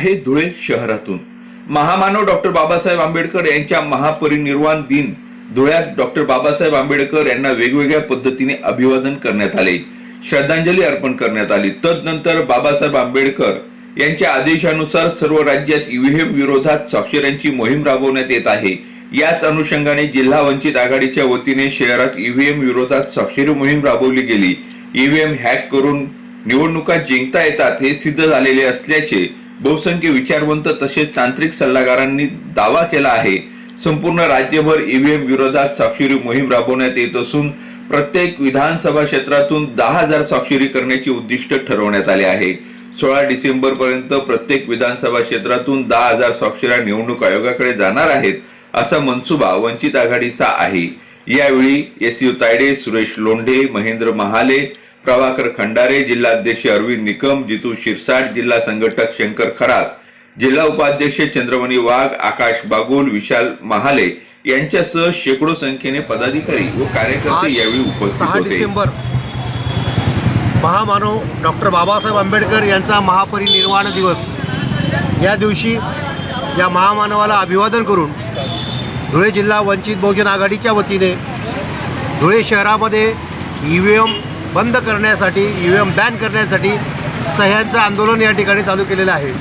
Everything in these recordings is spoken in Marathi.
आहे धुळे शहरातून. महामानव डॉक्टर बाबासाहेब आंबेडकर यांच्या महापरिनिर्वाण दिन. धुळ्यात डॉक्टर बाबासाहेब आंबेडकर यांना वेगवेगळ्या पद्धतीने अभिवादन करण्यात आले. श्रद्धांजली अर्पण करण्यात आली. तदनंतर बाबासाहेब आंबेडकर यांच्या आदेशानुसार सर्व राज्यात ईव्हीएम विरोधात स्वाक्षऱ्यांची मोहीम राबवण्यात येत आहे. याच अनुषंगाने जिल्हा वंचित आघाडीच्या वतीने शहरात ईव्हीएम विरोधात स्वाक्षरी मोहीम राबवली गेली. ईव्हीएम हॅक करून निवडणुका जिंकता येतात हे सिद्ध झालेले असल्याचे बहुसंख्य विचारवंत तसेच तांत्रिक सल्लागारांनी दावा केला आहे. संपूर्ण राज्यभर ईव्हीएम विरोधात स्वाक्षरी मोहीम राबवण्यात येत असून प्रत्येक विधानसभा क्षेत्रातून दहा हजार स्वाक्षरी करण्याचे उद्दिष्ट ठरवण्यात आले आहे. सोळा डिसेंबर पर्यंत प्रत्येक विधानसभा क्षेत्रातून दहा हजार स्वाक्षऱ्या निवडणूक आयोगाकडे जाणार आहेत असा मनसुबा वंचित आघाडीचा आहे. यावेळी एस यू तायडे सुरेश लोंढे महेंद्र महाले प्रभाकर खंडारे जिल्हाध्यक्ष अरविंद निकम जितू शिरसाट जिल्हा संघटक शंकर खरात जिल्हा उपाध्यक्ष चंद्रमणी वाघ आकाश बागुल विशाल महाले यांच्यासह शेकडो संख्येने पदाधिकारी व कार्यकर्ते यावेळी उपस्थित सहा होते. डिसेंबर महामानव डॉक्टर बाबासाहेब आंबेडकर यांचा महापरिनिर्वाण दिवस. या दिवशी या महामानवाला अभिवादन करून धुळे जिल्हा वंचित बहुजन आघाडीच्या वतीने धुळे शहरामध्ये ई व्ही एम बंद करण्यासाठी ई व्ही एम बॅन करण्यासाठी सह्यांचं आंदोलन या ठिकाणी चालू केलेलं आहे.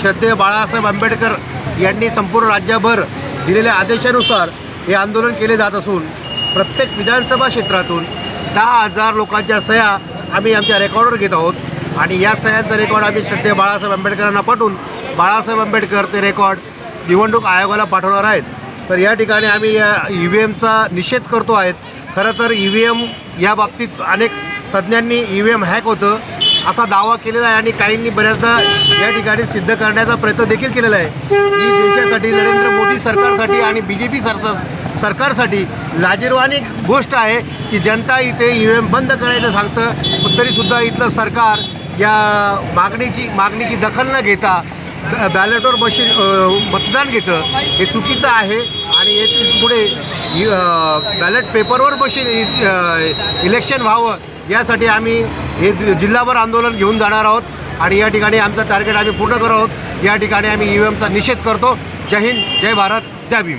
श्रद्धेय बाळासाहेब आंबेडकर यांनी संपूर्ण राज्यभर दिलेल्या आदेशानुसार हे आंदोलन केले जात असून प्रत्येक विधानसभा क्षेत्रातून दहा हजार लोकांच्या सह्या आम्ही आमच्या रेकॉर्डवर घेत आहोत आणि या सह्यांचा रेकॉर्ड आम्ही श्रद्धेय बाळासाहेब आंबेडकरांना पाठवून बाळासाहेब आंबेडकर ते रेकॉर्ड निवडणूक आयोगाला पाठवणार आहेत. तर या ठिकाणी आम्ही या ई व्ही एमचा निषेध करतो आहेत. खरं तर ई व्ही एम या बाबतीत अनेक तज्ज्ञांनी ई व्ही एम हॅक होतं असा दावा केलेला आहे आणि काहींनी बऱ्याचदा या ठिकाणी सिद्ध करण्याचा प्रयत्न देखील केलेला आहे. ही देशासाठी नरेंद्र मोदी सरकारसाठी आणि बी जे पी सरकार सरकारसाठी लाजीरवाणी गोष्ट आहे की जनता इथे ई व्ही एम बंद करायचं सांगतं पण तरीसुद्धा इथलं सरकार या मागणीची मागणीची दखल न घेता बॅलेटवर मशीन मतदान घेतं. हे चुकीचं आहे आणि हे पुढे इ- बॅलेट पेपरवर मशीन इ- इलेक्शन व्हावं यासाठी आम्ही हे जिल्हाभर आंदोलन घेऊन जाणार आहोत आणि या ठिकाणी आमचं टार्गेट आम्ही पूर्ण करत आहोत. या ठिकाणी आम्ही ई व्ही एमचा निषेध करतो. जय हिंद जय भारत जय भीम.